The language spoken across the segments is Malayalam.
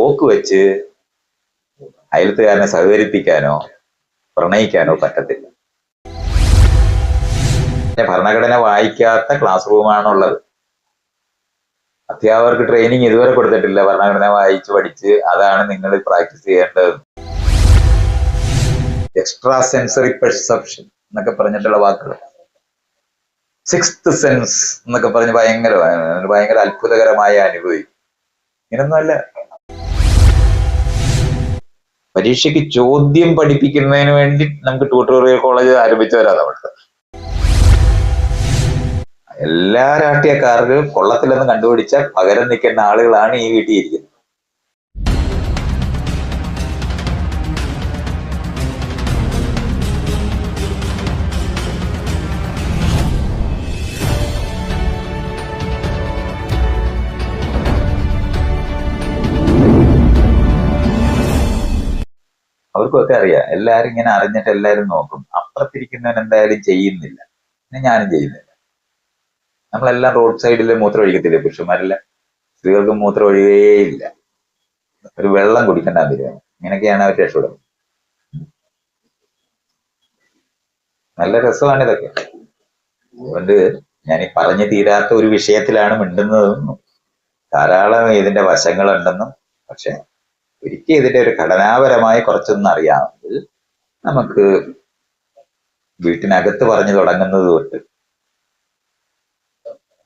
തോക്ക് വെച്ച് അയലത്തുകാരനെ സഹകരിപ്പിക്കാനോ പ്രണയിക്കാനോ പറ്റത്തില്ല. ഭരണഘടന വായിക്കാത്ത ക്ലാസ് റൂമാണുള്ളത് അധ്യാപകർക്ക് ട്രെയിനിങ് ഇതുവരെ കൊടുത്തിട്ടില്ല. ഭരണഘടന വായിച്ച് പഠിച്ച് അതാണ് നിങ്ങൾ പ്രാക്ടീസ് ചെയ്യേണ്ടത്. എക്സ്ട്രാ സെൻസറി പെർസെപ്ഷൻ എന്നൊക്കെ പറഞ്ഞിട്ടുള്ള വാക്കുകൾ. സിക്സ്ത് സെൻസ് എന്നൊക്കെ പറഞ്ഞ് ഭയങ്കര ഭയങ്കര അത്ഭുതകരമായ അനുഭവി. ഇങ്ങനൊന്നുമല്ല. പരീക്ഷയ്ക്ക് ചോദ്യം പഠിപ്പിക്കുന്നതിന് വേണ്ടി നമുക്ക് ട്യൂട്ടോറിയൽ കോളേജ് ആരംഭിച്ചവരാ അവിടുത്തെ എല്ലാ രാഷ്ട്രീയക്കാർക്കും കൊള്ളത്തിലെന്ന് കണ്ടുപിടിച്ച പകരം നിൽക്കേണ്ട ആളുകളാണ് ഈ വീട്ടിൽ ഇരിക്കുന്നത്. അവർക്കൊക്കെ അറിയാം. എല്ലാരും ഇങ്ങനെ അറിഞ്ഞിട്ട് എല്ലാരും നോക്കും. അപ്പുറത്തിരിക്കുന്നവൻ എന്തായാലും ചെയ്യുന്നില്ല. പിന്നെ ഞാനും ചെയ്യുന്നില്ല. നമ്മളെല്ലാം റോഡ് സൈഡിൽ മൂത്രം ഒഴിക്കത്തില്ലേ പുരുഷന്മാരില്ല? സ്ത്രീകൾക്ക് മൂത്രം ഇല്ല ഒരു വെള്ളം കുടിക്കേണ്ട തീരുമാനം ഇങ്ങനെയൊക്കെയാണ് അവർ രക്ഷപ്പെടുന്നത് നല്ല രസമാണ് ഇതൊക്കെ. അതുകൊണ്ട് ഞാൻ ഈ പറഞ്ഞു തീരാത്ത ഒരു വിഷയത്തിലാണ് മിണ്ടുന്നതെന്നും ധാരാളം ഇതിന്റെ വശങ്ങളുണ്ടെന്നും പക്ഷെ ഒരിക്കൽ ഇതിന്റെ ഒരു ഘടനാപരമായി കുറച്ചൊന്നും അറിയാമെങ്കിൽ നമുക്ക് വീട്ടിനകത്ത് പറഞ്ഞു തുടങ്ങുന്നത് തൊട്ട്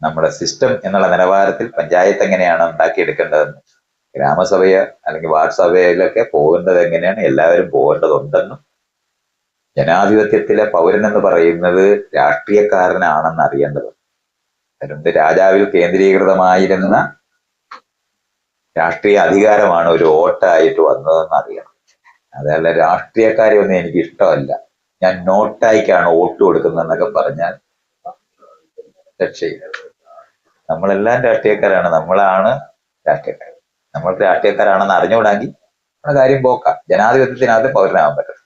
നമ്മുടെ സിസ്റ്റം എന്നുള്ള നിലവാരത്തിൽ പഞ്ചായത്ത് എങ്ങനെയാണ് ഉണ്ടാക്കിയെടുക്കേണ്ടതെന്ന് ഗ്രാമസഭയെ അല്ലെങ്കിൽ വാർഡ് സഭയിലൊക്കെ പോകേണ്ടത് എങ്ങനെയാണ് എല്ലാവരും പോകേണ്ടതുണ്ടെന്നും ജനാധിപത്യത്തിലെ പൗരൻ എന്ന് പറയുന്നത് രാഷ്ട്രീയക്കാരനാണെന്ന് അറിയേണ്ടത് അതുകൊണ്ട് രാജാവിൽ കേന്ദ്രീകൃതമായിരുന്ന രാഷ്ട്രീയ അധികാരമാണ് ഒരു വോട്ടായിട്ട് വന്നതെന്ന് അറിയണം. അതല്ല രാഷ്ട്രീയക്കാരെ ഒന്നും എനിക്ക് ഇഷ്ടമല്ല. ഞാൻ നോട്ടായിക്കാണ് വോട്ട് കൊടുക്കുന്നതെന്നൊക്കെ പറഞ്ഞാൽ രക്ഷയില്ല. നമ്മളെല്ലാം രാഷ്ട്രീയക്കാരാണ്. നമ്മളാണ് രാഷ്ട്രീയക്കാർ. നമ്മൾ രാഷ്ട്രീയക്കാരാണെന്ന് അറിഞ്ഞുകൂടാങ്കിൽ നമ്മുടെ കാര്യം പോക്കാം. ജനാധിപത്യത്തിനകത്ത് പൗരനാവാൻ പറ്റും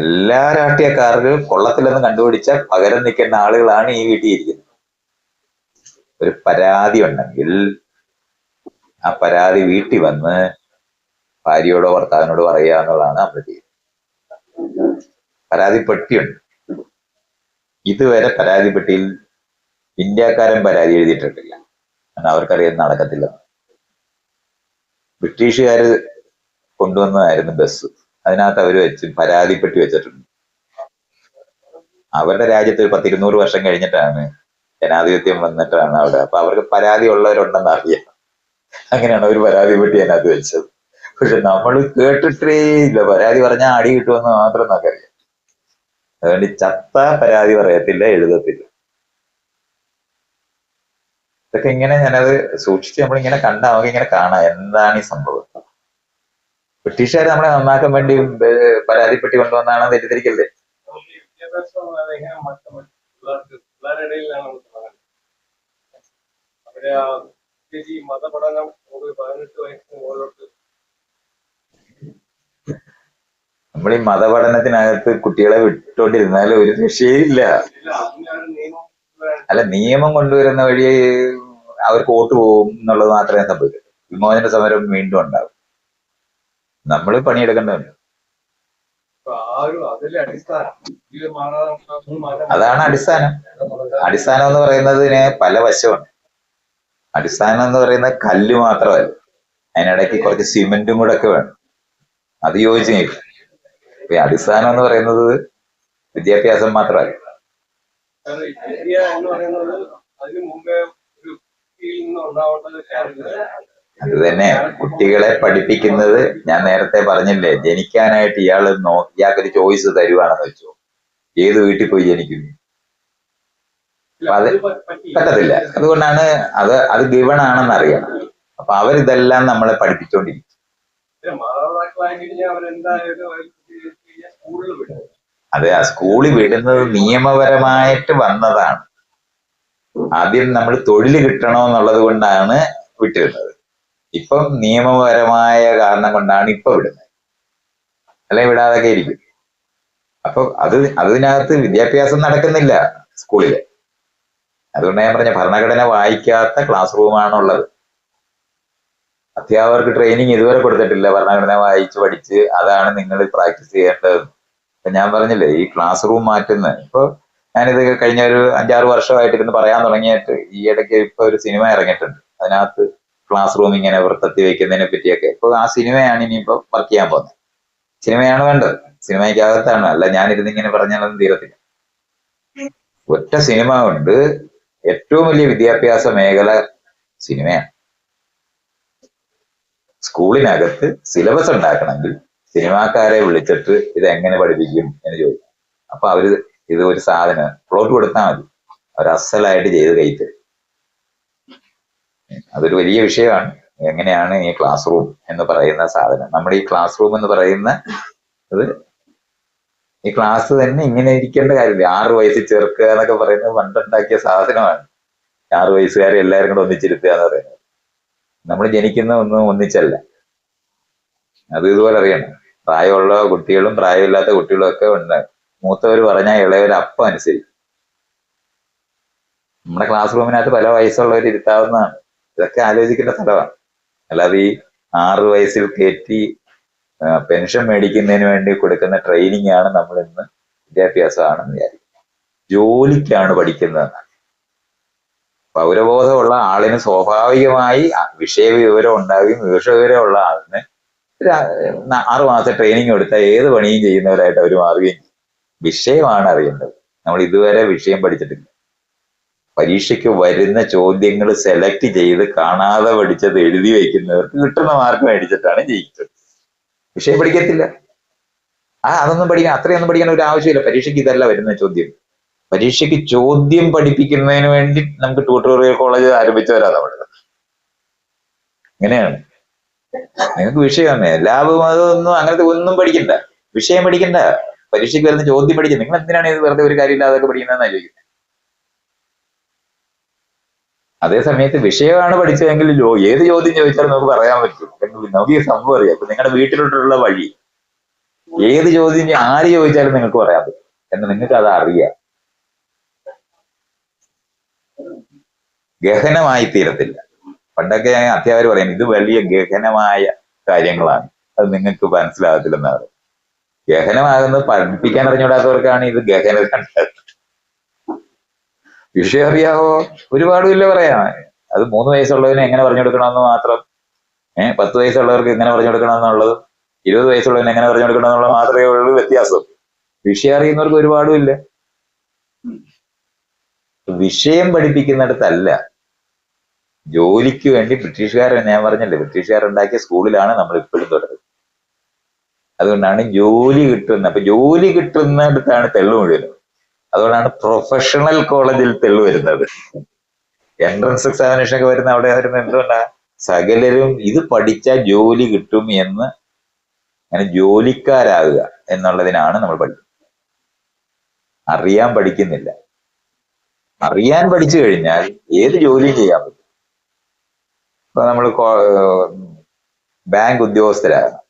എല്ലാ രാഷ്ട്രീയക്കാർക്കും കൊള്ളത്തിലെന്ന് കണ്ടുപിടിച്ച പകരം നിൽക്കേണ്ട ആളുകളാണ് ഈ വീട്ടിൽ ഇരിക്കുന്നത്. ഒരു പരാതി ഉണ്ടെങ്കിൽ ആ പരാതി വീട്ടിൽ വന്ന് ഭാര്യയോടോ ഭർത്താവിനോടോ പറയുക എന്നുള്ളതാണ് നമ്മൾ ചെയ്യുന്നത് പരാതി പെട്ടിയുണ്ട്. ഇതുവരെ പരാതി പെട്ടിയിൽ ഇന്ത്യക്കാരൻ പരാതി എഴുതിയിട്ടിട്ടില്ല. കാരണം അവർക്കറിയാൻ നടക്കത്തില്ല ബ്രിട്ടീഷുകാർ കൊണ്ടുവന്നതായിരുന്നു ബസ്. അതിനകത്ത് അവർ വെച്ച് പരാതിപ്പെട്ടി വെച്ചിട്ടുണ്ട്. അവരുടെ രാജ്യത്ത് ഒരു പത്തിരുന്നൂറ് വർഷം കഴിഞ്ഞിട്ടാണ് ജനാധിപത്യം വന്നിട്ടാണ് അവിടെ. അപ്പൊ അവർക്ക് പരാതി ഉള്ളവരുണ്ടെന്ന് അറിയാം. അങ്ങനെയാണ് ഒരു പരാതി പെട്ടി അതിനകത്ത് വെച്ചത്. പക്ഷെ നമ്മൾ കേട്ടിട്ടേ ഇല്ല. പരാതി പറഞ്ഞാൽ അടി കിട്ടുമെന്ന് മാത്രം നമുക്കറിയാം. അതുകൊണ്ട് ചത്ത പരാതി പറയത്തില്ല എഴുതത്തില്ല. ഇതൊക്കെ ഇങ്ങനെ ഞാനത് സൂക്ഷിച്ച് നമ്മളിങ്ങനെ കണ്ട നമുക്ക് ഇങ്ങനെ കാണാം. എന്താണ് ഈ സംഭവം? ബ്രിട്ടീഷുകാർ നമ്മളെ നന്നാക്കാൻ വേണ്ടി പരാതിപ്പെട്ടി കൊണ്ടുവന്നാണ് തെറ്റിദ്ധരിക്കല്ലേ അതെങ്ങനെ മാറ്റാൻ പറ്റും പിള്ളേർക്ക് പിള്ളേരുടെ ഇടയിലാണ് നമ്മൾ തുടങ്ങുന്നത് അവർ ആ പ്രത്യേകിച്ച് ഈ മതപഠനം ഒരു പതിനെട്ട് വയസ്സിന് മുകളിലോട്ട്. നമ്മൾ ഈ മതപഠനത്തിനകത്ത് കുട്ടികളെ വിട്ടോണ്ടിരുന്നാൽ ഒരു രക്ഷയില്ല. അല്ല നിയമം കൊണ്ടുവരുന്ന വഴി അവർക്ക് വോട്ട് പോകും എന്നുള്ളത് മാത്രമേ സംഭവിക്കൂ വിമോചന സമരം വീണ്ടും ഉണ്ടാവും നമ്മൾ പണിയെടുക്കേണ്ടതുണ്ട്. അതാണ് അടിസ്ഥാനം. അടിസ്ഥാനം എന്ന് പറയുന്നതിന് പല വശമാണ് അടിസ്ഥാനം എന്ന് പറയുന്നത് കല്ല് മാത്രമല്ല. അതിനിടയ്ക്ക് കുറച്ച് സിമെന്റും കൂടെ ഒക്കെ വേണം. അത് യോജിച്ച് നിൽക്കും ഈ അടിസ്ഥാനം എന്ന് പറയുന്നത് വിദ്യാഭ്യാസം മാത്രമല്ല. അത് തന്നെ. കുട്ടികളെ പഠിപ്പിക്കുന്നത് ഞാൻ നേരത്തെ പറഞ്ഞില്ലേ ജനിക്കാനായിട്ട് ഇയാൾ നോ ഇയാൾക്കൊരു ചോയ്സ് തരുവാണെന്ന് വെച്ചു. ഏത് വീട്ടിൽ പോയി ജനിക്കുന്നു? അപ്പൊ അത് പറ്റത്തില്ല. അതുകൊണ്ടാണ് അത് അത് ഗിവൺ ആണെന്ന് അറിയണം. അപ്പൊ അവരിതെല്ലാം നമ്മളെ പഠിപ്പിച്ചുകൊണ്ടിരിക്കും വിടും. അത് ആ സ്കൂളിൽ വിടുന്നത് നിയമപരമായിട്ട് വന്നതാണ്. ആദ്യം നമ്മൾ തൊഴിൽ കിട്ടണമെന്നുള്ളത് കൊണ്ടാണ് വിട്ടിരുന്നത്. ഇപ്പം നിയമപരമായ കാരണം കൊണ്ടാണ് ഇപ്പൊ വിടുന്നത്. അല്ലെ വിടാതൊക്കെ ഇരിക്കും. അപ്പൊ അത് അതിനകത്ത് വിദ്യാഭ്യാസം നടക്കുന്നില്ല സ്കൂളിൽ. അതുകൊണ്ട് ഞാൻ പറഞ്ഞ ഭരണഘടന വായിക്കാത്ത ക്ലാസ് റൂമാണുള്ളത് അധ്യാപകർക്ക് ട്രെയിനിങ് ഇതുവരെ കൊടുത്തിട്ടില്ല ഭരണഘടന വായിച്ച് പഠിച്ച് അതാണ് നിങ്ങൾ പ്രാക്ടീസ് ചെയ്യേണ്ടത്. ഇപ്പൊ ഞാൻ പറഞ്ഞില്ലേ ഈ ക്ലാസ് റൂം മാറ്റുന്ന ഇപ്പൊ ഞാനിത് കഴിഞ്ഞ ഒരു അഞ്ചാറ് വർഷമായിട്ട് ഇരുന്ന് പറയാൻ തുടങ്ങിയിട്ട് ഈ ഇടയ്ക്ക് ഇപ്പൊ ഒരു സിനിമ ഇറങ്ങിയിട്ടുണ്ട്. അതിനകത്ത് ക്ലാസ് റൂം ഇങ്ങനെ വൃത്തത്തി വെക്കുന്നതിനെ പറ്റിയൊക്കെ. ഇപ്പൊ ആ സിനിമയാണ് ഇനിയിപ്പോ വർക്ക് ചെയ്യാൻ പോകുന്നത്. സിനിമയാണ് വേണ്ടത്. സിനിമയ്ക്കകത്താണ് അല്ല ഞാനിരുന്ന് ഇങ്ങനെ പറഞ്ഞാലൊന്നും തീരത്തില്ല. ഒറ്റ സിനിമ കൊണ്ട് ഏറ്റവും വലിയ വിദ്യാഭ്യാസ മേഖല സിനിമയാണ്. സ്കൂളിനകത്ത് സിലബസ് ഉണ്ടാക്കണമെങ്കിൽ സിനിമാക്കാരെ വിളിച്ചിട്ട് ഇത് എങ്ങനെ പഠിപ്പിക്കും എന്ന് ചോദിക്കും. അപ്പൊ അവർ ഇത് ഒരു സാധനം പ്ലോട്ട് കൊടുത്താൽ മതി. അവർ അസലായിട്ട് ചെയ്ത് കയറ്റും. അതൊരു വലിയ വിഷയമാണ്. എങ്ങനെയാണ് ഈ ക്ലാസ് റൂം എന്ന് പറയുന്ന സാധനം. നമ്മുടെ ഈ ക്ലാസ് റൂം എന്ന് പറയുന്ന ഇത് ഈ ക്ലാസ് തന്നെ ഇങ്ങനെ ഇരിക്കേണ്ട കാര്യമില്ല. ആറു വയസ്സിൽ ചേർക്കുക എന്നൊക്കെ പറയുന്നത് പണ്ടുണ്ടാക്കിയ സാധനമാണ്. ആറു വയസ്സുകാരെ എല്ലാവരും കൂടെ ഒന്നിച്ചിരുത്തുക എന്ന് പറയുന്നത്. നമ്മൾ ജനിക്കുന്ന ഒന്നും ഒന്നിച്ചല്ല. അത് ഇതുപോലെ അറിയണം. പ്രായമുള്ള കുട്ടികളും പ്രായമില്ലാത്ത കുട്ടികളും ഒക്കെ ഉണ്ട്. മൂത്തവർ പറഞ്ഞാൽ ഇളയവർ അപ്പം അനുസരിക്കും. നമ്മുടെ ക്ലാസ് റൂമിനകത്ത് പല വയസ്സുള്ളവർ ഇരുത്താവുന്നതാണ്. ഇതൊക്കെ ആലോചിക്കേണ്ട സ്ഥലമാണ്. അല്ലാതെ ഈ ആറ് വയസ്സിൽ കയറ്റി പെൻഷൻ മേടിക്കുന്നതിന് വേണ്ടി കൊടുക്കുന്ന ട്രെയിനിങ് ആണ് നമ്മൾ ഇന്ന് വിദ്യാഭ്യാസമാണെന്ന് വിചാരിക്കും ജോലിക്കാണ് പഠിക്കുന്നത് പൗരബോധമുള്ള ആളിന് സ്വാഭാവികമായി വിഷയ വിവരം ഉണ്ടാവുകയും വിഷയ വിവരമുള്ള ആളിന് ആറു മാസം ട്രെയിനിങ് കൊടുത്താൽ ഏത് പണിയും ചെയ്യുന്നവരായിട്ട് അവർ മാറുകയും ചെയ്യും. വിഷയമാണ് അറിയേണ്ടത്. നമ്മൾ ഇതുവരെ വിഷയം പഠിച്ചിട്ടില്ല. പരീക്ഷയ്ക്ക് വരുന്ന ചോദ്യങ്ങൾ സെലക്ട് ചെയ്ത് കാണാതെ പഠിച്ചത് എഴുതി വയ്ക്കുന്നവർക്ക് കിട്ടുന്ന മാർക്ക് മേടിച്ചിട്ടാണ് ജയിച്ചത്. വിഷയം പഠിക്കത്തില്ല. ആ അതൊന്നും പഠിക്കാൻ അത്രയൊന്നും പഠിക്കാൻ ഒരു ആവശ്യമില്ല. പരീക്ഷയ്ക്ക് ഇതല്ല വരുന്ന ചോദ്യം. പരീക്ഷയ്ക്ക് ചോദ്യം പഠിപ്പിക്കുന്നതിന് വേണ്ടി നമുക്ക് ട്യൂട്ടോറിയൽ കോളേജ് ആരംഭിച്ചവരാ നമ്മൾ ഇങ്ങനെയാണ്. നിങ്ങൾക്ക് വിഷയം വിഷയമാണ്. ലാഭം അതൊന്നും അങ്ങനത്തെ ഒന്നും പഠിക്കണ്ട. വിഷയം പഠിക്കണ്ട. പരീക്ഷയ്ക്ക് വരുന്ന ചോദ്യം പഠിക്കുന്നത് നിങ്ങൾ എന്തിനാണ് ഇത് വെറുതെ ഒരു കാര്യമില്ലാതൊക്കെ പഠിക്കുന്നതെന്നാണ് ചോദിക്കുന്നത്? അതേ സമയത്ത് വിഷയമാണ് പഠിച്ചതെങ്കിൽ ഏത് ചോദ്യം ചോദിച്ചാലും നമുക്ക് പറയാൻ പറ്റും. നമുക്ക് ഈ സംഭവം അറിയാം. ഇപ്പൊ നിങ്ങളുടെ വീട്ടിലോട്ടുള്ള വഴി ഏത് ചോദ്യം ആര് ചോദിച്ചാലും നിങ്ങൾക്ക് പറയാൻ പറ്റും. എന്ന് നിങ്ങൾക്ക് അത് അറിയാം. ഗഹനമായി തീരത്തില്ല. പണ്ടൊക്കെ ഞാൻ അധ്യാപകർ പറയും ഇത് വലിയ ഗഹനമായ കാര്യങ്ങളാണ്. അത് നിങ്ങൾക്ക് മനസ്സിലാകത്തില്ലെന്നാണ്. ഗഹനമാകുന്നത് പഠിപ്പിക്കാൻ അറിഞ്ഞൂടാത്തവർക്കാണ് ഇത് ഗഹനത വിഷയം അറിയാവോ? ഒരുപാടും ഇല്ല പറയാം അത് മൂന്ന് വയസ്സുള്ളവനെ എങ്ങനെ പറഞ്ഞു കൊടുക്കണമെന്ന് മാത്രം ഏഹ് പത്ത് വയസ്സുള്ളവർക്ക് എങ്ങനെ പറഞ്ഞു കൊടുക്കണമെന്നുള്ളത് ഇരുപത് വയസ്സുള്ളതിന് എങ്ങനെ പറഞ്ഞു കൊടുക്കണമെന്നുള്ള മാത്രമേ ഉള്ളൂ വ്യത്യാസം. വിഷയം അറിയുന്നവർക്ക് ഒരുപാടും ഇല്ല വിഷയം പഠിപ്പിക്കുന്നിടത്തല്ല. ജോലിക്ക് വേണ്ടി ബ്രിട്ടീഷുകാരൻ ഞാൻ പറഞ്ഞല്ലേ ബ്രിട്ടീഷുകാരുണ്ടാക്കിയ സ്കൂളിലാണ് നമ്മൾ ഇപ്പോഴും തുടരുന്നത്. അതുകൊണ്ടാണ് ജോലി കിട്ടുന്ന അപ്പൊ ജോലി കിട്ടുന്നിടത്താണ് തെള്ളു മുഴുവനും. അതുകൊണ്ടാണ് പ്രൊഫഷണൽ കോളേജിൽ തെളിവ് വരുന്നത്. എൻട്രൻസ് എക്സാമിനേഷൻ ഒക്കെ വരുന്ന അവിടെ വരുന്ന എന്തുകൊണ്ടാ? സകലരും ഇത് പഠിച്ചാൽ ജോലി കിട്ടും എന്ന് അങ്ങനെ ജോലിക്കാരാകുക എന്നുള്ളതിനാണ് നമ്മൾ പഠിക്കുന്നത്. അറിയാൻ പഠിക്കുന്നില്ല. അറിയാൻ പഠിച്ചു കഴിഞ്ഞാൽ ഏത് ജോലിയും ചെയ്യാൻ പറ്റും. ഇപ്പൊ നമ്മൾ ബാങ്ക് ഉദ്യോഗസ്ഥരാകണം.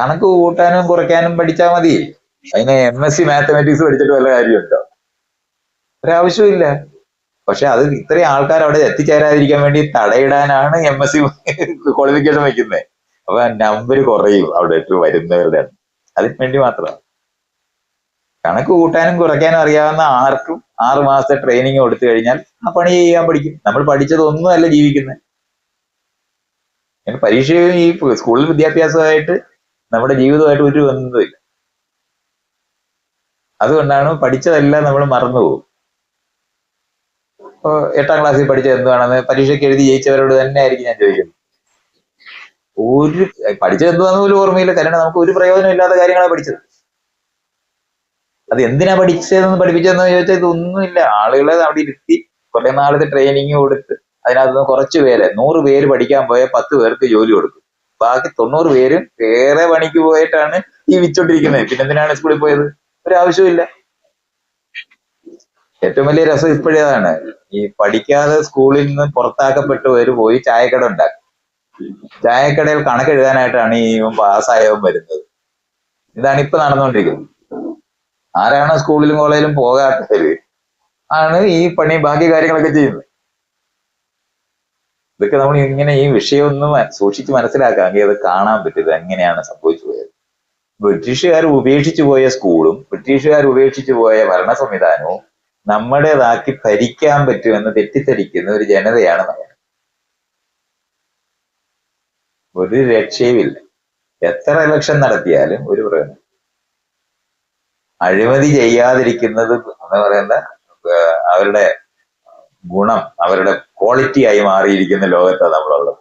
കണക്ക് കൂട്ടാനും കുറയ്ക്കാനും പഠിച്ചാൽ മതി. അതിന് എം എസ് സി മാത്തമാറ്റിക്സ് പഠിച്ചിട്ട് വല്ല കാര്യമുണ്ടോ? ഒരാവശ്യമില്ല പക്ഷെ അത് ഇത്രയും ആൾക്കാർ അവിടെ എത്തിച്ചേരാതിരിക്കാൻ വേണ്ടി തടയിടാനാണ് എം എസ് സി ക്വാളിഫിക്കേഷൻ വെക്കുന്നത് അപ്പൊ നമ്പർ കുറയും അവിടെ വരുന്നവരുടെ. അതിന് വേണ്ടി മാത്രമാണ് കണക്ക് കൂട്ടാനും കുറയ്ക്കാനും അറിയാവുന്ന ആർക്കും ആറ് മാസത്തെ ട്രെയിനിങ് കൊടുത്തു കഴിഞ്ഞാൽ ആ പണി ചെയ്യാൻ പഠിക്കും. നമ്മൾ പഠിച്ചതൊന്നുമല്ല ജീവിക്കുന്നത് പരീക്ഷയും ഈ സ്കൂളിൽ വിദ്യാഭ്യാസമായിട്ട് നമ്മുടെ ജീവിതമായിട്ട് ഒരു ബന്ധമില്ല അതുകൊണ്ടാണ് പഠിച്ചതെല്ലാം നമ്മൾ മറന്നുപോകും. ഇപ്പൊ എട്ടാം ക്ലാസ്സിൽ പഠിച്ചത് എന്തുവാണെന്ന് പരീക്ഷയ്ക്ക് എഴുതി ജയിച്ചവരോട് തന്നെ ആയിരിക്കും ഞാൻ ചോദിക്കുന്നത്. ഒരു പഠിച്ചത് എന്തുവാന്ന് പോലും ഓർമ്മയില്ല. കാരണം നമുക്ക് ഒരു പ്രയോജനം ഇല്ലാത്ത കാര്യങ്ങളാണ് പഠിച്ചത്. അത് എന്തിനാ പഠിച്ചതെന്ന് പഠിപ്പിച്ചതെന്ന് ചോദിച്ചാൽ ഇതൊന്നുമില്ല. ആളുകളെ അവിടെ ഇരുത്തി കുറെ നാളത്തെ ട്രെയിനിങ് കൊടുത്ത് അതിനകത്ത് നിന്ന് കുറച്ച് പേരെ നൂറ് പേര് പഠിക്കാൻ പോയ പത്ത് പേർക്ക് ജോലി കൊടുക്കും. ബാക്കി തൊണ്ണൂറ് പേരും വേറെ പണിക്ക് പോയിട്ടാണ് ജീവിച്ചോണ്ടിരിക്കുന്നത് പിന്നെ എന്തിനാണ് സ്കൂളിൽ പോയത്? ഒരാവശ്യമില്ല ഏറ്റവും വലിയ രസം ഇപ്പോഴേതാണ്. ഈ പഠിക്കാതെ സ്കൂളിൽ നിന്ന് പുറത്താക്കപ്പെട്ടവര് പോയി ചായക്കട ഉണ്ടാക്കും. ചായക്കടയിൽ കണക്ക് എഴുതാനായിട്ടാണ് ഈ പാസ്സായവൻ വരുന്നത്. ഇതാണ് ഇപ്പൊ നടന്നുകൊണ്ടിരിക്കുന്നത് ആരാണ് സ്കൂളിലും കോളേജിലും പോകാത്തവര് ആണ് ഈ പണി ബാക്കി കാര്യങ്ങളൊക്കെ ചെയ്യുന്നത്. ഇതൊക്കെ നമ്മൾ ഇങ്ങനെ ഈ വിഷയം ഒന്ന് മ- സൂക്ഷിച്ച് മനസ്സിലാക്കാമെങ്കിൽ അത് കാണാൻ പറ്റും ഇത് എങ്ങനെയാണ് സംഭവിച്ചു പോയത്. ബ്രിട്ടീഷുകാർ ഉപേക്ഷിച്ചു പോയ സ്കൂളും ബ്രിട്ടീഷുകാർ ഉപേക്ഷിച്ചു പോയ ഭരണ സംവിധാനവും നമ്മുടേതാക്കി ഭരിക്കാൻ പറ്റുമെന്ന് തെറ്റിദ്ധരിക്കുന്ന ഒരു ജനതയാണ് നമ്മൾ. ഒരു രക്ഷയുമില്ല. എത്ര ഇലക്ഷൻ നടത്തിയാലും ഒരു പ്രയോജനം. അഴിമതി ചെയ്യാതിരിക്കുന്നത് എന്ന് പറയുന്ന അവരുടെ ഗുണം അവരുടെ ക്വാളിറ്റി ആയി മാറിയിരിക്കുന്ന ലോകത്താണ് നമ്മളുള്ളത്.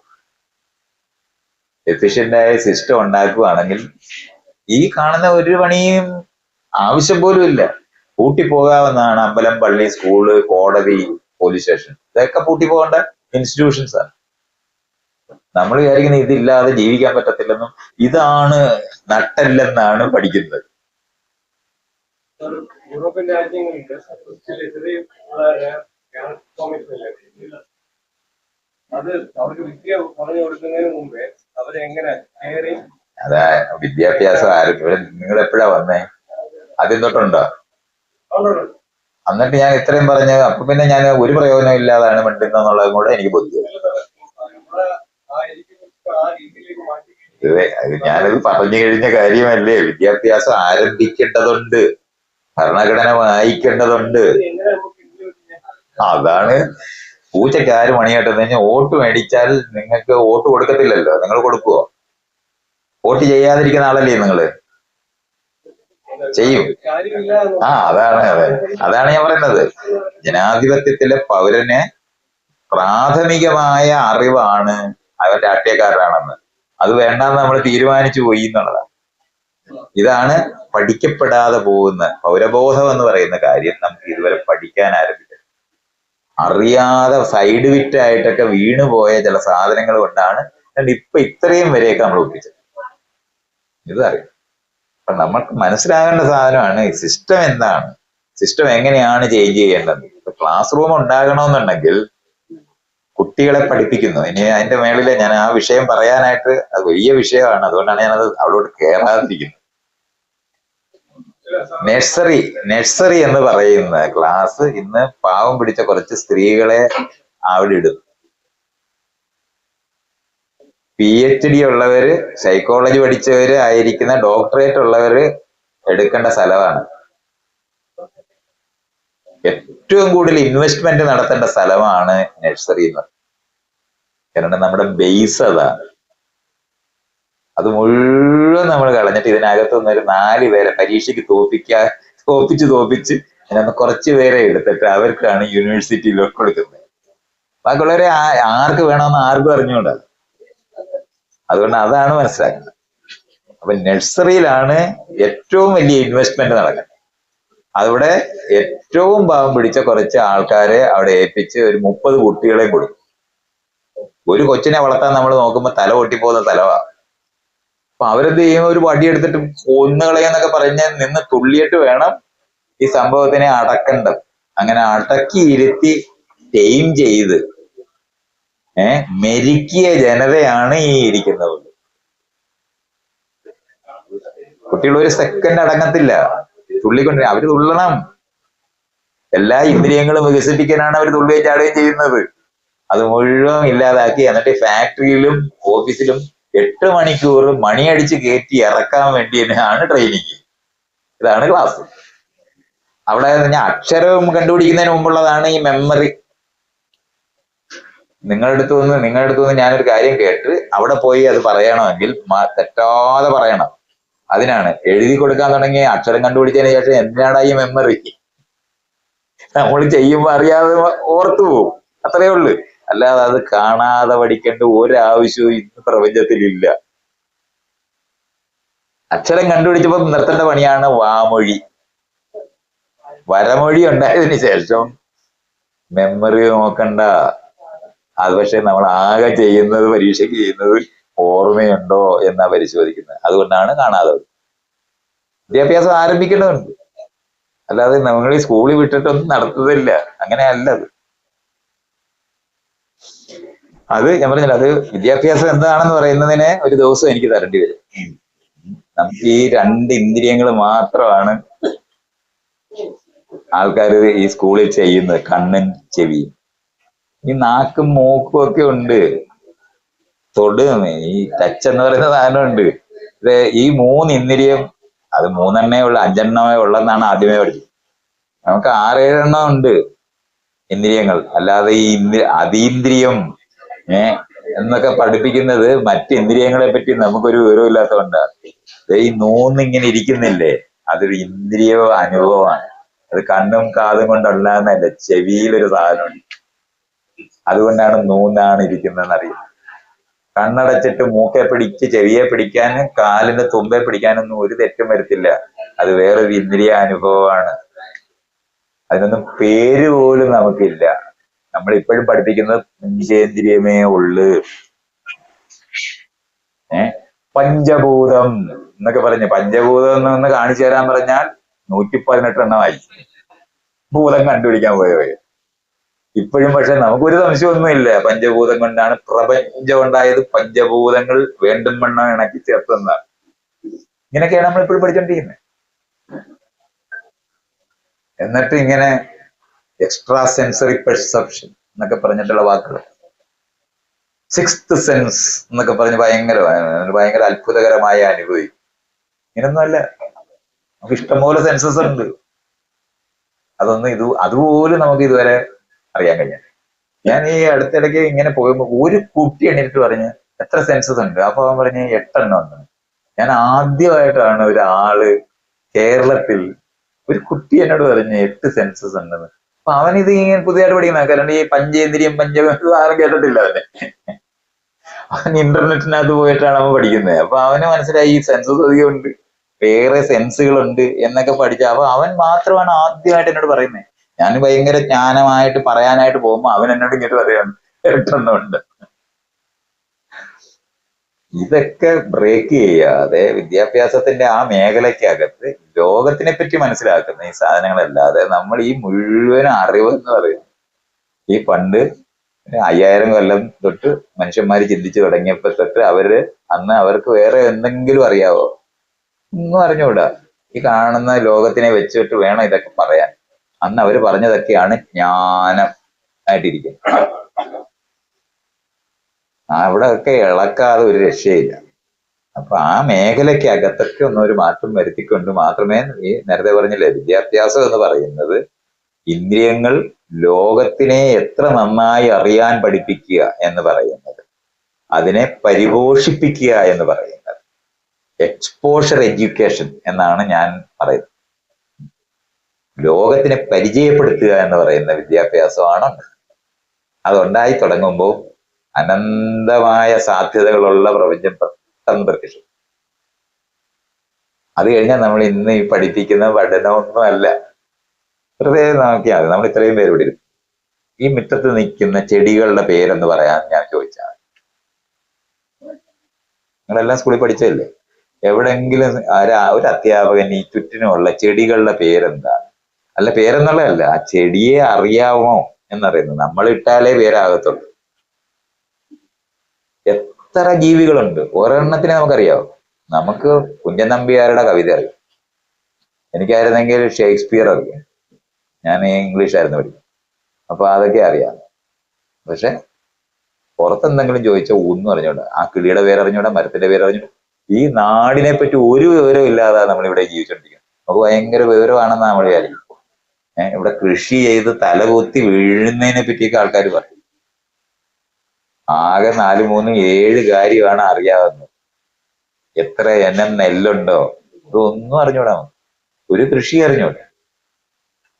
എഫിഷ്യന്റ് ആയ സിസ്റ്റം ഉണ്ടാക്കുകയാണെങ്കിൽ ഈ കാണുന്ന ഒരു പണിയും ആവശ്യം പോലും ഇല്ല. പൂട്ടിപ്പോകാവുന്നതാണ് അമ്പലം പള്ളി സ്കൂൾ കോടതി പോലീസ് സ്റ്റേഷൻ ഇതൊക്കെ പൂട്ടിപ്പോകേണ്ട ഇൻസ്റ്റിറ്റ്യൂഷൻസ് ആണ്. നമ്മൾ വിചാരിക്കുന്ന ഇതില്ലാതെ ജീവിക്കാൻ പറ്റത്തില്ലെന്നും ഇതാണ് നട്ടല്ലെന്നാണ് പഠിക്കുന്നത്. അത് അവർക്ക് വിദ്യ പറഞ്ഞു കൊടുക്കുന്നതിന് മുമ്പേ അവരെങ്ങനെ കെയറിങ് അതാ വിദ്യാഭ്യാസം ആരും നിങ്ങൾ എപ്പോഴാ വന്നേ? ആദ്യം തൊട്ടുണ്ടോ എന്നിട്ട് ഞാൻ ഇത്രയും പറഞ്ഞ് അപ്പൊ പിന്നെ ഞാൻ ഒരു പ്രയോജനം ഇല്ലാതാണ് മിണ്ടുന്നതെന്നുള്ളതും കൂടെ എനിക്ക് ബോധ്യം അത് ഞാനത് പറഞ്ഞു കഴിഞ്ഞ കാര്യമല്ലേ? വിദ്യാഭ്യാസം ആരംഭിക്കേണ്ടതുണ്ട് ഭരണഘടന വായിക്കേണ്ടതുണ്ട്. അതാണ് പൂച്ചയ്ക്ക് ആര് കഴിഞ്ഞാൽ വോട്ട് മേടിച്ചാൽ നിങ്ങൾക്ക് വോട്ട് കൊടുക്കത്തില്ലല്ലോ. നിങ്ങൾ കൊടുക്കുവോ? വോട്ട് ചെയ്യാതിരിക്കുന്ന ആളല്ലേ നിങ്ങൾ ചെയ്യും. ആ അതാണ് അതെ. അതാണ് ഞാൻ പറയുന്നത്. ജനാധിപത്യത്തിലെ പൗരന് പ്രാഥമികമായ അറിവാണ് അവൻ രാഷ്ട്രീയക്കാരനാണെന്ന്. അത് വേണ്ടെന്ന് നമ്മൾ തീരുമാനിച്ചു പോയി എന്നുള്ളതാണ്. ഇതാണ് പഠിക്കപ്പെടാതെ പോകുന്ന പൗരബോധം എന്ന് പറയുന്ന കാര്യം നമുക്ക് ഇതുവരെ പഠിക്കാൻ ആരംഭിച്ചത്. അറിയാതെ സൈഡ് വിറ്റായിട്ടൊക്കെ വീണുപോയ ചില സാധനങ്ങൾ കൊണ്ടാണ്. ഇപ്പൊ ഇത്രയും വരെയൊക്കെ നമ്മൾ ഒപ്പിച്ചത്. ഇതറിയാം. അപ്പൊ നമ്മൾക്ക് മനസ്സിലാകേണ്ട സാധനമാണ് സിസ്റ്റം എന്താണ്? സിസ്റ്റം എങ്ങനെയാണ് ചേഞ്ച് ചെയ്യേണ്ടത്? ഇപ്പൊ ക്ലാസ് റൂം ഉണ്ടാകണമെന്നുണ്ടെങ്കിൽ കുട്ടികളെ പഠിപ്പിക്കുന്നു. ഇനി അതിന്റെ മേളിൽ ഞാൻ ആ വിഷയം പറയാനായിട്ട് അത് വലിയ വിഷയമാണ്. അതുകൊണ്ടാണ് ഞാനത് അവിടോട്ട് കയറാതിരിക്കുന്നത് നഴ്സറി നഴ്സറി എന്ന് പറയുന്ന ക്ലാസ് ഇന്ന് പാവം പിടിച്ച കുറച്ച് സ്ത്രീകളെ അവിടെ ഇടും പി എച്ച് ഡി ഉള്ളവര് സൈക്കോളജി പഠിച്ചവര് ആയിരിക്കുന്ന ഡോക്ടറേറ്റ് ഉള്ളവര് എടുക്കേണ്ട സ്ഥലമാണ്. ഏറ്റവും കൂടുതൽ ഇൻവെസ്റ്റ്മെന്റ് നടത്തേണ്ട സ്ഥലമാണ് നഴ്സറി എന്ന്. കാരണം നമ്മുടെ ബേസ് അതാണ്. അത് മുഴുവൻ നമ്മൾ കളഞ്ഞിട്ട് ഇതിനകത്ത് നിന്ന് ഒരു നാല് പേരെ പരീക്ഷയ്ക്ക് തോപ്പിക്കാൻ തോപ്പിച്ച് തോപ്പിച്ച് അതിനകത്ത് കുറച്ച് പേരെ എടുത്തിട്ട് അവർക്കാണ് യൂണിവേഴ്സിറ്റിയിലൊക്കെ കൊടുക്കുന്നത്. ബാക്കിയുള്ളവരെ ആർക്ക് വേണമെന്ന് ആർക്കും അറിഞ്ഞുകൂടാ. അതുകൊണ്ട് അതാണ് മനസ്സിലാക്കുന്നത്. അപ്പൊ നഴ്സറിയിലാണ് ഏറ്റവും വലിയ ഇൻവെസ്റ്റ്മെന്റ് നടക്കുന്നത്. അവിടെ ഏറ്റവും പാവം പിടിച്ച കുറച്ച് ആൾക്കാരെ അവിടെ ഏൽപ്പിച്ച് ഒരു മുപ്പത് കുട്ടികളെ കൊടുക്കും. ഒരു കൊച്ചിനെ വളർത്താൻ നമ്മൾ നോക്കുമ്പോൾ തല പൊട്ടിപ്പോകുന്ന തലവാ. അപ്പൊ അവരെന്ത് ചെയ്യും? ഒരു വടി എടുത്തിട്ട് കൊന്നുകളയെന്നൊക്കെ പറഞ്ഞ് നിന്ന് തുള്ളിയിട്ട് വേണം ഈ സംഭവത്തിനെ അടക്കേണ്ടത്. അങ്ങനെ അടക്കി ഇരുത്തി ടൈം ചെയ്ത് ഏ മെരുക്കിയ ജനതയാണ് ഈ ഇരിക്കുന്നത്. കുട്ടികൾ ഒരു സെക്കൻഡ് അടങ്ങത്തില്ല. തുള്ളിക്കൊണ്ട് അവർ തുള്ളണം. എല്ലാ ഇന്ദ്രിയങ്ങളും വികസിപ്പിക്കാനാണ് അവർ തുള്ളുകയും ചാടുകയും ചെയ്യുന്നത്. അത് മുഴുവൻ ഇല്ലാതാക്കി എന്നിട്ട് ഫാക്ടറിയിലും ഓഫീസിലും എട്ട് മണിക്കൂർ മണിയടിച്ച് കയറ്റി ഇറക്കാൻ വേണ്ടിയാണ് ട്രെയിനിങ് ഇതാണ് ക്ലാസ് അവിടെ ഞാൻ അക്ഷരവും കണ്ടുപിടിക്കുന്നതിന് മുമ്പുള്ളതാണ് ഈ മെമ്മറി നിങ്ങളുടെ അടുത്ത് നിന്ന് നിങ്ങളുടെ അടുത്ത് നിന്ന് ഞാനൊരു കാര്യം കേട്ട് അവിടെ പോയി അത് പറയണമെങ്കിൽ തെറ്റാതെ പറയണം. അതിനാണ് എഴുതി കൊടുക്കാൻ തുടങ്ങിയ അക്ഷരം കണ്ടുപിടിച്ചതിന് ശേഷം എന്തിനാടാ ഈ മെമ്മറി നമ്മൾ ചെയ്യുമ്പോ അറിയാതെ ഓർത്തു പോകും അത്രയേ ഉള്ളു. അല്ലാതെ അത് കാണാതെ പഠിക്കേണ്ട ഒരാവശ്യവും ഇന്ന് പ്രപഞ്ചത്തിലില്ല. അക്ഷരം കണ്ടുപിടിച്ചപ്പോ നിർത്തേണ്ട പണിയാണ് വാമൊഴി. വരമൊഴി ഉണ്ടായതിനു ശേഷം മെമ്മറി നോക്കണ്ട. അത് പക്ഷെ നമ്മൾ ആകെ ചെയ്യുന്നത് പരീക്ഷയ്ക്ക് ചെയ്യുന്നത് ഓർമ്മയുണ്ടോ എന്നാ പരിശോധിക്കുന്നത്. അതുകൊണ്ടാണ് കാണാതെ വിദ്യാഭ്യാസം ആരംഭിക്കേണ്ടതുണ്ട്. അല്ലാതെ നമ്മൾ ഈ സ്കൂളിൽ വിട്ടിട്ടൊന്നും നടത്തുന്നില്ല. അങ്ങനെയല്ല അത്. അത് ഞാൻ പറഞ്ഞില്ല അത് വിദ്യാഭ്യാസം എന്താണെന്ന് പറയുന്നതിനെ ഒരു ദിവസം എനിക്ക് തരേണ്ടി വരും. നമുക്ക് ഈ രണ്ട് ഇന്ദ്രിയങ്ങൾ മാത്രമാണ് ആൾക്കാർ ഈ സ്കൂളിൽ ചെയ്യുന്നത്. കണ്ണും ചെവിയും. ഈ നാക്കും മൂക്കും ഒക്കെ ഉണ്ട്. തൊട് ഈ ടച്ച് എന്ന് പറയുന്ന സാധനമുണ്ട് ഇത് ഈ മൂന്ന് ഇന്ദ്രിയം അത് മൂന്നെണ്ണേ ഉള്ളു അഞ്ചെണ്ണമേ ഉള്ളെന്നാണ് ആദ്യമേ പഠിച്ചത്. നമുക്ക് ആറേഴെണ്ണം ഉണ്ട് ഇന്ദ്രിയങ്ങൾ. അല്ലാതെ ഈ ഇന്ദ്രി അതീന്ദ്രിയം ഏ എന്നൊക്കെ പഠിപ്പിക്കുന്നത് മറ്റു ഇന്ദ്രിയങ്ങളെ പറ്റി നമുക്കൊരു വിവരമില്ലാത്തതുകൊണ്ടാണ് ഈ നൂന്നിങ്ങനെ ഇരിക്കുന്നില്ലേ? അതൊരു ഇന്ദ്രിയ അനുഭവമാണ്. അത് കണ്ണും കാതും കൊണ്ടല്ലാന്നല്ല ചെവിയിലൊരു സാധനമുണ്ട്. അതുകൊണ്ടാണ് നൂന്നാണ് ഇരിക്കുന്നതെന്ന് അറിയാം കണ്ണടച്ചിട്ട് മൂക്കെ പിടിച്ച് ചെവിയെ പിടിക്കാനും കാലിന്റെ തുമ്പെ പിടിക്കാനൊന്നും ഒരു തെറ്റും വരത്തില്ല. അത് വേറൊരു ഇന്ദ്രിയ അനുഭവമാണ്. അതിനൊന്നും പേര് പോലും നമുക്കില്ല. നമ്മൾ ഇപ്പോഴും പഠിപ്പിക്കുന്നത് പഞ്ചേന്ദ്രിയമേ ഉള്ളു. ഏ? പഞ്ചഭൂതം എന്നൊക്കെ പറഞ്ഞു. പഞ്ചഭൂതം എന്ന് കാണിച്ചു തരാൻ പറഞ്ഞാൽ നൂറ്റി പതിനെട്ട് എണ്ണമായി ഭൂതം കണ്ടുപിടിക്കാൻ പോയവര്. ഇപ്പോഴും പക്ഷെ നമുക്കൊരു സംശയമൊന്നുമില്ല. പഞ്ചഭൂതം കൊണ്ടാണ് പ്രപഞ്ചം ഉണ്ടായത് പഞ്ചഭൂതങ്ങൾ വേണ്ടും വണ്ണം ഇണക്കി ചേർത്തെന്നാണ് ഇങ്ങനെയൊക്കെയാണ് നമ്മൾ ഇപ്പോഴും പഠിച്ചോണ്ടിരിക്കുന്നത് എന്നിട്ട് ഇങ്ങനെ എക്സ്ട്രാ സെൻസറി പെർസെപ്ഷൻ എന്നൊക്കെ പറഞ്ഞിട്ടുള്ള വാക്കുകൾ. സിക്സ്ത് സെൻസ് എന്നൊക്കെ പറഞ്ഞ് ഭയങ്കര ഭയങ്കര അത്ഭുതകരമായ അനുഭവി. ഇങ്ങനൊന്നുമല്ല നമുക്ക് ഇഷ്ടംപോലെ സെൻസസ് ഉണ്ട്. അതൊന്നും ഇത് അതുപോലും നമുക്ക് ഇതുവരെ അറിയാൻ കഴിഞ്ഞത് ഞാൻ ഈ അടുത്തിടയ്ക്ക് ഇങ്ങനെ പോയപ്പോൾ ഒരു കുട്ടി എണീറ്റ് പറഞ്ഞ് എത്ര സെൻസസ് ഉണ്ട്? അപ്പൊ അവൻ പറഞ്ഞ് എട്ടെണ്ണം ഉണ്ട്. ഞാൻ ആദ്യമായിട്ടാണ് ഒരാൾ കേരളത്തിൽ ഒരു കുട്ടി എന്നോട് പറഞ്ഞ് എട്ട് സെൻസസ് ഉണ്ടെന്ന് അപ്പൊ അവൻ ഇത് ഇങ്ങനെ പുതിയതായിട്ട് പഠിക്കുന്ന കാരണം ഈ പഞ്ചേന്ദ്രിയം പഞ്ച ആരും കേട്ടിട്ടില്ല അവന്. അവൻ ഇന്റർനെറ്റിനകത്ത് പോയിട്ടാണ് അവൻ പഠിക്കുന്നത്. അപ്പൊ അവന് മനസ്സിലായി ഈ സെൻസസ് അധികം ഉണ്ട് വേറെ സെൻസുകളുണ്ട് എന്നൊക്കെ പഠിച്ച അപ്പൊ അവൻ മാത്രമാണ് ആദ്യമായിട്ട് എന്നോട് പറയുന്നത് ഞാൻ ഭയങ്കര ജ്ഞാനമായിട്ട് പറയാനായിട്ട് പോകുമ്പോ അവൻ എന്നോട് ഇങ്ങോട്ട് പറയാണ് എട്ടെണ്ണം ഇതൊക്കെ ബ്രേക്ക് ചെയ്യാതെ വിദ്യാഭ്യാസത്തിന്റെ ആ മേഖലയ്ക്കകത്ത് ലോകത്തിനെ പറ്റി മനസ്സിലാക്കുന്ന ഈ സാധനങ്ങളല്ലാതെ നമ്മൾ ഈ മുഴുവൻ അറിവ് എന്ന് പറയുന്നത് ഈ പണ്ട് അയ്യായിരം കൊല്ലം തൊട്ട് മനുഷ്യന്മാർ ചിന്തിച്ചു തുടങ്ങിയപ്പോ തൊട്ട് അവർ അന്ന് അവർക്ക് വേറെ എന്തെങ്കിലും അറിയാവോ? ഒന്നും അറിഞ്ഞുകൂടാ. ഈ കാണുന്ന ലോകത്തിനെ വെച്ചിട്ട് വേണം ഇതൊക്കെ പറയാൻ. അന്ന് അവർ പറഞ്ഞതൊക്കെയാണ് ജ്ഞാനം ആയിട്ടിരിക്കുന്നത്. അവിടെ ഒക്കെ ഇളക്കാതെ ഒരു രക്ഷയില്ല. അപ്പൊ ആ മേഖലയ്ക്ക് അകത്തൊക്കെ ഒന്ന് ഒരു മാറ്റം വരുത്തിക്കൊണ്ട് മാത്രമേ ഈ നേരത്തെ പറഞ്ഞില്ലേ വിദ്യാഭ്യാസം എന്ന് പറയുന്നത് ഇന്ദ്രിയങ്ങൾ ലോകത്തിനെ എത്ര നന്നായി അറിയാൻ പഠിപ്പിക്കുക എന്ന് പറയുന്നത് അതിനെ പരിപോഷിപ്പിക്കുക എന്ന് പറയുന്നത്. എക്സ്പോഷർ എഡ്യൂക്കേഷൻ എന്നാണ് ഞാൻ പറയുന്നത്. ലോകത്തിനെ പരിചയപ്പെടുത്തുക എന്ന് പറയുന്ന വിദ്യാഭ്യാസമാണ് അതുണ്ടായി തുടങ്ങുമ്പോൾ അനന്തമായ സാധ്യതകളുള്ള പ്രപഞ്ചം പെട്ടെന്ന് പ്രത്യക്ഷം അത് കഴിഞ്ഞാൽ നമ്മൾ ഇന്ന് ഈ പഠിപ്പിക്കുന്ന പഠനമൊന്നും അല്ല. വെറുതെ നോക്കിയാൽ നമ്മൾ ഇത്രയും പേര് ഇവിടെ. ഈ മുറ്റത്ത് നിൽക്കുന്ന ചെടികളുടെ പേരെന്ന് പറയാൻ ഞാൻ ചോദിച്ചാൽ നിങ്ങളെല്ലാം സ്കൂളിൽ പഠിച്ചതല്ലേ? എവിടെങ്കിലും ഒരു അധ്യാപകൻ ഈ ചുറ്റിനുമുള്ള ചെടികളുടെ പേരെന്താണ് അല്ല പേരെന്നുള്ളതല്ല. ആ ചെടിയെ അറിയാമോ എന്നറിയുന്നത് നമ്മൾ ഇട്ടാലേ പേരാകത്തുള്ളൂ. എത്ര ജീവികളുണ്ട്. ഒരെണ്ണത്തിനെ നമുക്കറിയാവോ? നമുക്ക് കുഞ്ഞൻ നമ്പിയാരുടെ കവിത അറിയാം. എനിക്കായിരുന്നെങ്കിൽ ഷേക്സ്പിയർ അറിയാം. ഞാൻ ഇംഗ്ലീഷ് ആയിരുന്നു പഠിക്കും അപ്പൊ അതൊക്കെ അറിയാം. പക്ഷെ പുറത്തെന്തെങ്കിലും ചോദിച്ചാൽ ഒന്നും അറിഞ്ഞൂടാ ആ കിളിയുടെ പേര് അറിഞ്ഞൂടാ മരത്തിന്റെ പേര് അറിഞ്ഞൂടാ ഈ നാടിനെ പറ്റി ഒരു വിവരവും ഇല്ലാതെ നമ്മളിവിടെ ജീവിച്ചോണ്ടിരിക്കുന്നത്. നമുക്ക് ഭയങ്കര വിവരമാണെന്ന് നമ്മൾ വിചാരിക്കും ഇവിടെ കൃഷി ചെയ്ത് തലകുത്തി വീഴുന്നതിനെ പറ്റിയൊക്കെ ആൾക്കാർ പറയും. ആകെ നാല് മൂന്ന് ഏഴ് കാര്യമാണ് അറിയാവുന്നത്. എത്ര എനം നെല്ലുണ്ടോ? ഇതൊന്നും അറിഞ്ഞൂടാ. ഒരു കൃഷി അറിഞ്ഞൂടാ.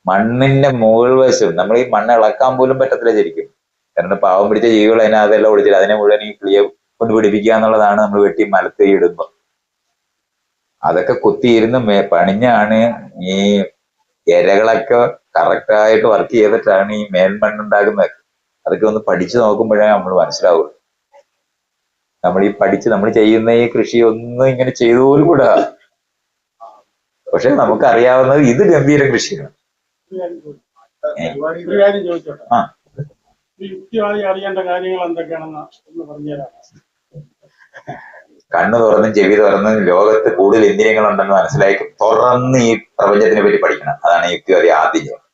മണ്ണിന്റെ മുകൾ വശം നമ്മൾ ഈ മണ്ണ് ഇളക്കാൻ പോലും പറ്റത്തില്ല ശരിക്കും. കാരണം പാവം പിടിച്ച ജീവികൾ അതിനകത്തെല്ലാം ഒളിച്ചില്ല അതിനെ മുഴുവൻ ഈ കിളിയെ കൊണ്ട് പിടിപ്പിക്കുക എന്നുള്ളതാണ് നമ്മൾ വെട്ടി മലത്തേ ഇടുമ്പോ. അതൊക്കെ കുത്തിയിരുന്ന് പണിഞ്ഞാണ് ഈ ഇരകളൊക്കെ കറക്റ്റായിട്ട് വർക്ക് ചെയ്തിട്ടാണ് ഈ മേൽമണ്ണുണ്ടാകുന്നത് അതൊക്കെ ഒന്ന് പഠിച്ചു നോക്കുമ്പോഴേ നമ്മൾ മനസ്സിലാവുള്ളൂ. നമ്മൾ ഈ പഠിച്ച് നമ്മൾ ചെയ്യുന്ന ഈ കൃഷി ഒന്നും ഇങ്ങനെ ചെയ്തു കൂടാ. പക്ഷെ നമുക്ക് അറിയാവുന്നത് ഇത് ഗംഭീര കൃഷിയാണ്. ആ. അറിയേണ്ട കാര്യങ്ങൾ എന്തൊക്കെയാണെന്ന് ഒന്ന് പറഞ്ഞുതരാം കണ്ണു തുറന്നും ചെവി തുറന്നും ലോകത്ത് കൂടുതൽ ഇന്ദ്രിയങ്ങളുണ്ടെന്ന് മനസ്സിലാക്കി തുറന്ന് ഈ പ്രപഞ്ചത്തിനെ പറ്റി പഠിക്കണം. അതാണ് യുക്തിവാദി ആദ്യം ചെയ്യുന്നത്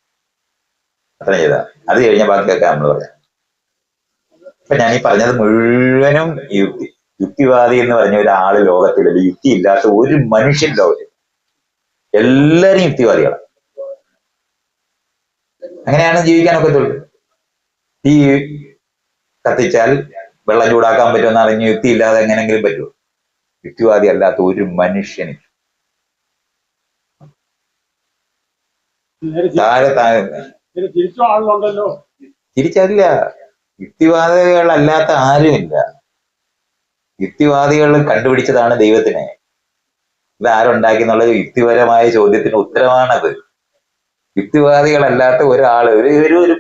അത്ര ചെയ്ത അത് കഴിഞ്ഞ ബാക്കിയൊക്കെ നമ്മൾ പറയാം. ഇപ്പൊ ഞാൻ ഈ പറഞ്ഞത് മുഴുവനും യുക്തി യുക്തിവാദി എന്ന് പറഞ്ഞ ഒരാൾ ലോകത്തിലല്ല യുക്തി ഇല്ലാത്ത ഒരു മനുഷ്യൻ ലോകത്തിൽ എല്ലാരും യുക്തിവാദികളാണ് അങ്ങനെയാണ് ജീവിക്കാൻ ഒക്കത്തുള്ളൂ തീ കത്തിച്ചാൽ വെള്ളം ചൂടാക്കാൻ പറ്റുമെന്ന് അറിഞ്ഞ് യുക്തി ഇല്ലാതെ എങ്ങനെങ്കിലും പറ്റുമോ? യുക്തിവാദി അല്ലാത്ത ഒരു മനുഷ്യന്. താഴെ താഴെ. തിരിച്ചല്ല യുക്തിവാദികളല്ലാത്ത ആരുമില്ല. യുക്തിവാദികൾ കണ്ടുപിടിച്ചതാണ് ദൈവത്തിനെ. ഇത് ആരുണ്ടാക്കി എന്നുള്ളത് യുക്തിപരമായ ചോദ്യത്തിന് ഉത്തരമാണത്. യുക്തിവാദികളല്ലാത്ത ഒരാൾ ഒരു ഒരു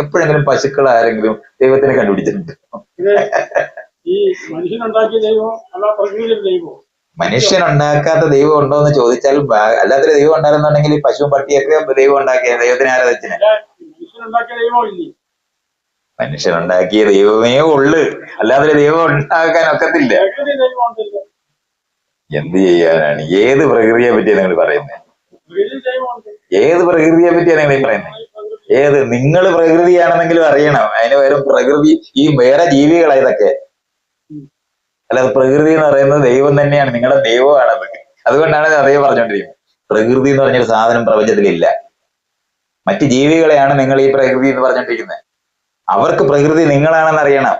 എപ്പോഴെങ്കിലും പശുക്കൾ ആരെങ്കിലും ദൈവത്തിനെ കണ്ടുപിടിച്ചിട്ടുണ്ട്? ഈ മനുഷ്യനുണ്ടാക്കിയ ദൈവം അല്ല പ്രകൃതിയിലെ ദൈവം. മനുഷ്യൻ ഉണ്ടാക്കാത്ത ദൈവം ഉണ്ടോ എന്ന് ചോദിച്ചാൽ അല്ലാത്ത അല്ലാത്തൊരു ദൈവം ഉണ്ടായിരുന്നുണ്ടെങ്കിൽ പശുവും പട്ടിയൊക്കെ ദൈവം ഉണ്ടാക്കിയ ദൈവത്തിനെ ആരാധിച്ചു മനുഷ്യനുണ്ടാക്കിയ ദൈവം ഇല്ലേ? ദൈവമേ ഉള്ളു. അല്ലാതെ ദൈവം ഉണ്ടാക്കാൻ ഒക്കത്തില്ല. എന്ത് ചെയ്യാനാണ്? ഏത് പ്രകൃതിയെ പറ്റിയാണ് നിങ്ങൾ പറയുന്നത് ഏത് പ്രകൃതിയെ പറ്റിയാണ് നിങ്ങൾ പറയുന്നത് ഏത്? നിങ്ങൾ പ്രകൃതിയാണെന്നെങ്കിലും അറിയണം. അതിന് വരും പ്രകൃതി ഈ വേറെ ജീവികളാ ഇതൊക്കെ. അല്ലാതെ പ്രകൃതി എന്ന് പറയുന്നത് ദൈവം തന്നെയാണ്. നിങ്ങളുടെ ദൈവമാണ് അതൊക്കെ അതുകൊണ്ടാണ് അതേ പറഞ്ഞുകൊണ്ടിരിക്കുന്നത്. പ്രകൃതി എന്ന് പറഞ്ഞൊരു സാധനം പ്രപഞ്ചത്തിലില്ല. മറ്റ് ജീവികളെയാണ് നിങ്ങൾ ഈ പ്രകൃതി എന്ന് പറഞ്ഞുകൊണ്ടിരിക്കുന്നത്. അവർക്ക് പ്രകൃതി നിങ്ങളാണെന്ന് അറിയണം.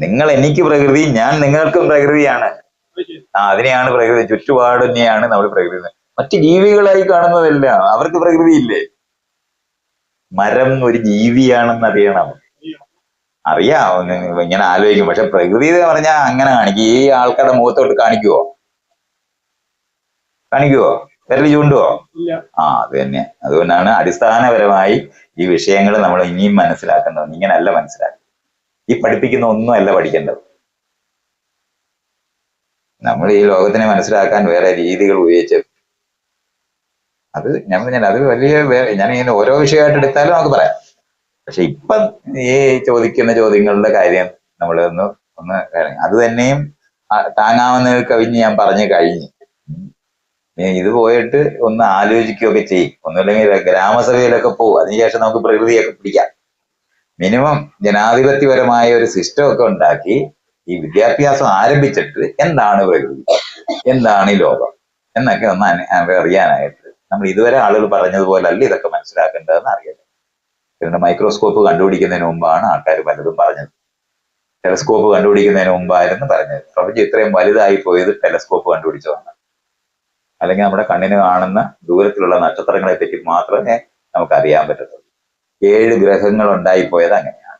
നിങ്ങൾ എനിക്ക് പ്രകൃതി ഞാൻ നിങ്ങൾക്കും പ്രകൃതിയാണ്. ആ അതിനെയാണ് പ്രകൃതി. ചുറ്റുപാടിനെയാണ് നമ്മൾ പ്രകൃതി. മറ്റ് ജീവികളായി കാണുന്നതല്ല അവർക്ക് പ്രകൃതി ഇല്ലേ മരം ഒരു ജീവിയാണെന്ന് അറിയണം. അറിയാം ഇങ്ങനെ ആലോചിക്കും. പക്ഷെ പ്രകൃതി എന്ന് പറഞ്ഞാൽ അങ്ങനെ കാണിക്കും. ഈ ആൾക്കാരുടെ മുഖത്തോട്ട് കാണിക്കുവോ? കാണിക്കുവോ? വിരൽ ചൂണ്ടുവോ? ആ അത് തന്നെ. അതുകൊണ്ടാണ് അടിസ്ഥാനപരമായി ഈ വിഷയങ്ങൾ നമ്മൾ ഇനിയും മനസ്സിലാക്കേണ്ടത്. ഇങ്ങനല്ല മനസ്സിലാക്കുക ഈ പഠിപ്പിക്കുന്ന ഒന്നും അല്ല പഠിക്കേണ്ടത്. നമ്മൾ ഈ ലോകത്തിനെ മനസ്സിലാക്കാൻ വേറെ രീതികൾ ഉപയോഗിച്ച് അത് ഞാൻ പറഞ്ഞാൽ അത് വലിയ ഞാൻ ഇങ്ങനെ ഓരോ വിഷയമായിട്ട് എടുത്താലും നമുക്ക് പറയാം. പക്ഷെ ഇപ്പം ഈ ചോദിക്കുന്ന ചോദ്യങ്ങളുടെ കാര്യം നമ്മൾ ഒന്ന് ഒന്ന് അത് തന്നെയും താങ്ങാവുന്ന കവിഞ്ഞ് ഞാൻ പറഞ്ഞു കഴിഞ്ഞു. ഇത് പോയിട്ട് ഒന്ന് ആലോചിക്കുകയൊക്കെ ചെയ്യും. ഒന്നുമില്ലെങ്കിൽ ഗ്രാമസഭയിലൊക്കെ പോകും അതിനുശേഷം നമുക്ക് പ്രകൃതിയൊക്കെ പിടിക്കാം. മിനിമം ജനാധിപത്യപരമായ ഒരു സിസ്റ്റം ഒക്കെ ഉണ്ടാക്കി ഈ വിദ്യാഭ്യാസം ആരംഭിച്ചിട്ട് എന്താണ് പ്രകൃതി? എന്താണ് ഈ ലോകം? എന്നൊക്കെ ഒന്ന് അറിയാനായിട്ട് നമ്മൾ ഇതുവരെ ആളുകൾ പറഞ്ഞതുപോലെ അല്ല ഇതൊക്കെ മനസ്സിലാക്കേണ്ടതെന്ന് അറിയാം പിന്നെ മൈക്രോസ്കോപ്പ് കണ്ടുപിടിക്കുന്നതിന് മുമ്പാണ് ആൾക്കാർ പലതും പറഞ്ഞത്. ടെലസ്കോപ്പ് കണ്ടുപിടിക്കുന്നതിന് മുമ്പായിരുന്നു പറഞ്ഞത്. പ്രപഞ്ചം ഇത്രയും വലുതായി പോയത് ടെലസ്കോപ്പ് കണ്ടുപിടിച്ചതാണ്. അല്ലെങ്കിൽ നമ്മുടെ കണ്ണിന് കാണുന്ന ദൂരത്തിലുള്ള നക്ഷത്രങ്ങളെ പറ്റി മാത്രമേ നമുക്ക് അറിയാൻ പറ്റത്തുള്ളൂ. ഏഴ് ഗ്രഹങ്ങൾ ഉണ്ടായിപ്പോയത് അങ്ങനെയാണ്.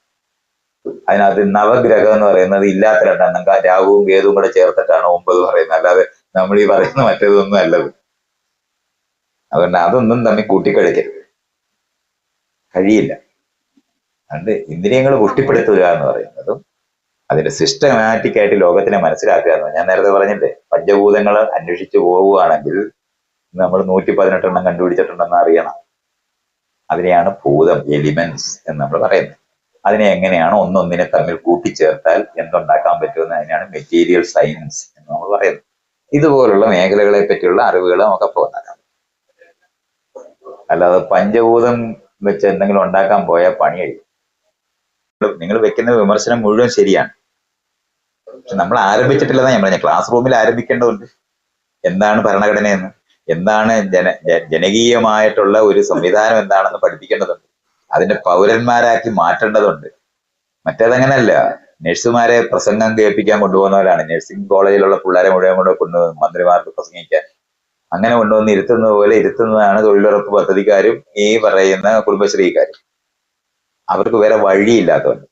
അതിനകത്ത് നവഗ്രഹം എന്ന് പറയുന്നത് ഇല്ലാത്ത രണ്ടെണ്ണം. രാഹുവും കേതുവും കൂടെ ചേർത്തിട്ടാണ് ഒമ്പത് പറയുന്നത്. അല്ലാതെ നമ്മൾ ഈ പറയുന്ന മറ്റേതൊന്നും അല്ലത്. അതുകൊണ്ട് അതൊന്നും തമ്മിൽ കൂട്ടിക്കഴിക്കരുത്. കഴിയില്ല. അതുകൊണ്ട് ഇന്ദ്രിയങ്ങൾ പുഷ്ടിപ്പെടുത്തുക എന്ന് പറയുന്നതും അതിന്റെ സിസ്റ്റമാറ്റിക് ആയിട്ട് ലോകത്തിനെ മനസ്സിലാക്കുക എന്ന് ഞാൻ നേരത്തെ പറഞ്ഞില്ലേ പഞ്ചഭൂതങ്ങൾ അന്വേഷിച്ചു പോവുകയാണെങ്കിൽ നമ്മൾ നൂറ്റി പതിനെട്ടെണ്ണം കണ്ടുപിടിച്ചിട്ടുണ്ടെന്ന് അറിയണം. അതിനെയാണ് ഭൂതം എലിമെന്റ്സ് എന്ന് നമ്മൾ പറയുന്നത്. അതിനെ എങ്ങനെയാണ് ഒന്നൊന്നിനെ തമ്മിൽ കൂട്ടിച്ചേർത്താൽ എന്തുണ്ടാക്കാൻ പറ്റുമെന്ന് അതിനാണ് മെറ്റീരിയൽ സയൻസ് എന്ന് നമ്മൾ പറയുന്നത്. ഇതുപോലുള്ള മേഖലകളെ പറ്റിയുള്ള അറിവുകൾ നമുക്ക് അപ്പോൾ അല്ലാതെ പഞ്ചഭൂതം വെച്ച് എന്തെങ്കിലും ഉണ്ടാക്കാൻ പോയാൽ പണി കഴിയും. നിങ്ങൾ വെക്കുന്ന വിമർശനം മുഴുവൻ ശരിയാണ്. പക്ഷെ നമ്മൾ ആരംഭിച്ചിട്ടില്ലെന്നാണ് ഞാൻ പറഞ്ഞ. ക്ലാസ് റൂമിൽ ആരംഭിക്കേണ്ടതുണ്ട്. എന്താണ് ഭരണഘടനയെന്ന്? എന്താണ് ജന ജനകീയമായിട്ടുള്ള ഒരു സംവിധാനം എന്താണെന്ന് പഠിപ്പിക്കേണ്ടതുണ്ട്. അതിന്റെ പൗരന്മാരാക്കി മാറ്റേണ്ടതുണ്ട്. മറ്റേതങ്ങനല്ല. നഴ്സുമാരെ പ്രസംഗം കേൾപ്പിക്കാൻ കൊണ്ടുപോകുന്നവരാണ്. നഴ്സിംഗ് കോളേജിലുള്ള പിള്ളേരെ മുഴുവൻ കൂടെ കൊണ്ടുപോകുന്നത് മന്ത്രിമാർക്ക് പ്രസംഗിക്കാൻ. അങ്ങനെ കൊണ്ടുവന്ന് ഇരുത്തുന്നത് പോലെ ഇരുത്തുന്നതാണ് തൊഴിലുറപ്പ് പദ്ധതിക്കാരും ഈ പറയുന്ന കുടുംബശ്രീക്കാരും. അവർക്ക് വേറെ വഴിയില്ലാത്തവണ്ട്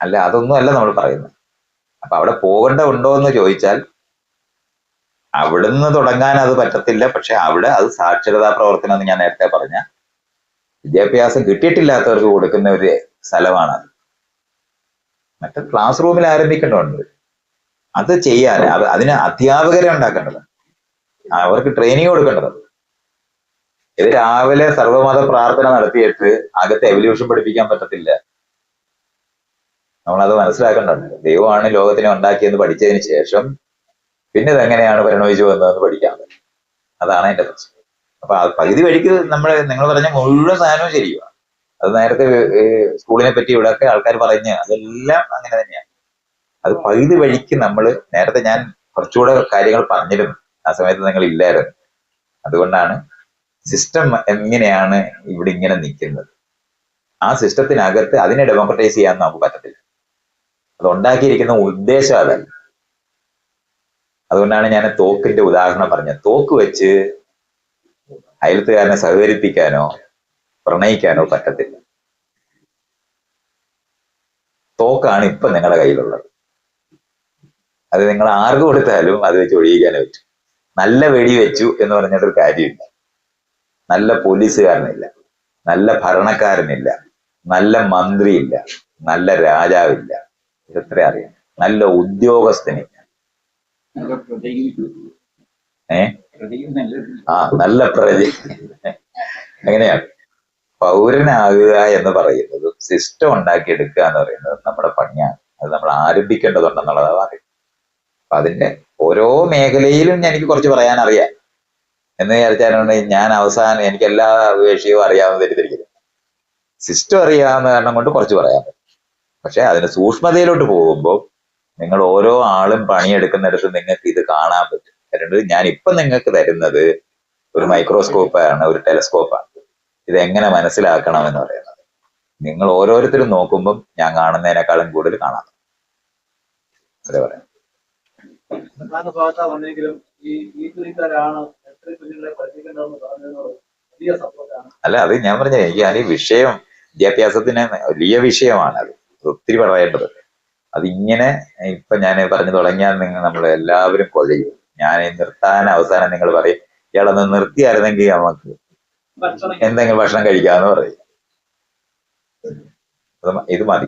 അല്ല അതൊന്നും അല്ല നമ്മൾ പറയുന്നത്. അപ്പൊ അവിടെ പോകേണ്ട ഉണ്ടോ എന്ന് ചോദിച്ചാൽ അവിടുന്ന് തുടങ്ങാൻ അത് പറ്റത്തില്ല. പക്ഷെ അവിടെ അത് സാക്ഷരതാ പ്രവർത്തനം എന്ന് ഞാൻ നേരത്തെ പറഞ്ഞ വിദ്യാഭ്യാസം കിട്ടിയിട്ടില്ലാത്തവർക്ക് കൊടുക്കുന്ന ഒരു സ്ഥലമാണ് അത്. മറ്റേ ക്ലാസ് റൂമിൽ ആരംഭിക്കേണ്ടതുണ്ട്. അത് ചെയ്യാൻ അത് അതിന് അധ്യാപകരെ ഉണ്ടാക്കേണ്ടത് അവർക്ക് ട്രെയിനിങ് കൊടുക്കേണ്ടത്. ഇത് രാവിലെ സർവമത പ്രാർത്ഥന നടത്തിയിട്ട് അകത്തെ എവല്യൂഷൻ പഠിപ്പിക്കാൻ പറ്റത്തില്ല. നമ്മളത് മനസ്സിലാക്കേണ്ടതുണ്ട് ദൈവമാണ് ലോകത്തിനെ ഉണ്ടാക്കിയെന്ന് പഠിച്ചതിന് ശേഷം പിന്നെ ഇതെങ്ങനെയാണ് പരിണമിച്ചു വന്നതെന്ന് പഠിക്കാൻ അതാണ് എന്റെ പ്രശ്നം. അപ്പൊ പകുതി വഴിക്ക് നമ്മൾ നിങ്ങൾ പറഞ്ഞ മുഴുവൻ സാധനവും ശരിയാണ് അത് നേരത്തെ സ്കൂളിനെ പറ്റി ഇവിടെയൊക്കെ ആൾക്കാർ പറഞ്ഞ് അതെല്ലാം അങ്ങനെ തന്നെയാണ് അത് പകുതി വഴിക്ക് നമ്മൾ നേരത്തെ ഞാൻ കുറച്ചുകൂടെ കാര്യങ്ങൾ പറഞ്ഞിരുന്നു. ആ സമയത്ത് നിങ്ങൾ ഇല്ലായിരുന്നു. അതുകൊണ്ടാണ് സിസ്റ്റം എങ്ങനെയാണ് ഇവിടെ ഇങ്ങനെ നിൽക്കുന്നത്. ആ സിസ്റ്റത്തിനകത്ത് അതിനെ ഡെമോക്രറ്റൈസ് ചെയ്യാൻ നമുക്ക് പറ്റത്തില്ല. അത് ഉണ്ടാക്കിയിരിക്കുന്ന ഉദ്ദേശം അതല്ല. അതുകൊണ്ടാണ് ഞാൻ തോക്കിന്റെ ഉദാഹരണം പറഞ്ഞത്. തോക്ക് വെച്ച് അയൽത്തുകാരനെ സഹകരിപ്പിക്കാനോ പ്രണയിക്കാനോ പറ്റത്തില്ല. തോക്കാണ് ഇപ്പൊ നിങ്ങളുടെ കയ്യിലുള്ളത്. അത് നിങ്ങൾ ആർക്ക് കൊടുത്താലും അത് വെച്ച് ഒഴിയിക്കാനേ പറ്റും. നല്ല വെടി വെച്ചു എന്ന് പറഞ്ഞിട്ടൊരു കാര്യമില്ല. നല്ല പോലീസുകാരനില്ല. നല്ല ഭരണക്കാരനില്ല. നല്ല മന്ത്രിയില്ല. നല്ല രാജാവില്ല. ഇതെത്ര അറിയാം. നല്ല ഉദ്യോഗസ്ഥനില്ല. ഏ? ആ നല്ല പ്രതി. എങ്ങനെയാ പൗരനാകുക എന്ന് പറയുന്നത് സിസ്റ്റം ഉണ്ടാക്കിയെടുക്കുക എന്ന് പറയുന്നത് നമ്മുടെ പണിയാണ്. അത് നമ്മൾ ആരംഭിക്കേണ്ടതുണ്ടെന്നുള്ളതാണ്. പറയും അപ്പൊ അതിന്റെ ഓരോ മേഖലയിലും എനിക്ക് കുറച്ച് പറയാൻ അറിയാം എന്ന് വിചാരിച്ചാലുണ്ട് ഞാൻ അവസാനം എനിക്ക് എല്ലാ വിഷയവും അറിയാമെന്ന് തെറ്റിദ്ധരിക്കുന്നത്. സിസ്റ്റം അറിയാവുന്ന കാരണം കൊണ്ട് കുറച്ച് പറയാൻ പറ്റും. പക്ഷെ അതിന് സൂക്ഷ്മതയിലോട്ട് പോകുമ്പോൾ നിങ്ങൾ ഓരോ ആളും പണിയെടുക്കുന്നിടത്ത് നിങ്ങൾക്ക് ഇത് കാണാൻ പറ്റും. അതുകൊണ്ട് ഞാൻ ഇപ്പൊ നിങ്ങൾക്ക് തരുന്നത് ഒരു മൈക്രോസ്കോപ്പാണ് ഒരു ടെലസ്കോപ്പാണ്. ഇത് എങ്ങനെ മനസ്സിലാക്കണം എന്ന് പറയുന്നത്. നിങ്ങൾ ഓരോരുത്തരും നോക്കുമ്പം ഞാൻ കാണുന്നതിനേക്കാളും കൂടുതൽ കാണാം അതെ പറയാം. പ്രധാന ഭാഗത്താ വന്നെങ്കിലും ഈ ഈ തുണിക്കാരാണ് എത്ര കുഞ്ഞുങ്ങളെ പഠിപ്പിക്കേണ്ടതെന്ന് പറഞ്ഞതിനോട് വലിയ സപ്പോർട്ടാണ്. അല്ല അത് ഞാൻ പറഞ്ഞ എനിക്ക് ഞാൻ ഈ വിഷയം വിദ്യാഭ്യാസത്തിന് വലിയ വിഷയമാണ് അത്. ഒത്തിരി പറയേണ്ടത്. അതിങ്ങനെ ഇപ്പൊ ഞാൻ പറഞ്ഞു തുടങ്ങിയാൽ നിങ്ങൾ നമ്മൾ എല്ലാവരും കൊഴയും ഞാൻ നിർത്താൻ അവസാനം നിങ്ങൾ പറയും ഇയാളൊന്ന് നിർത്തിയായിരുന്നെങ്കിൽ നമുക്ക് എന്തെങ്കിലും ഭക്ഷണം കഴിക്കാന്ന് പറയും. ഇത് മതി.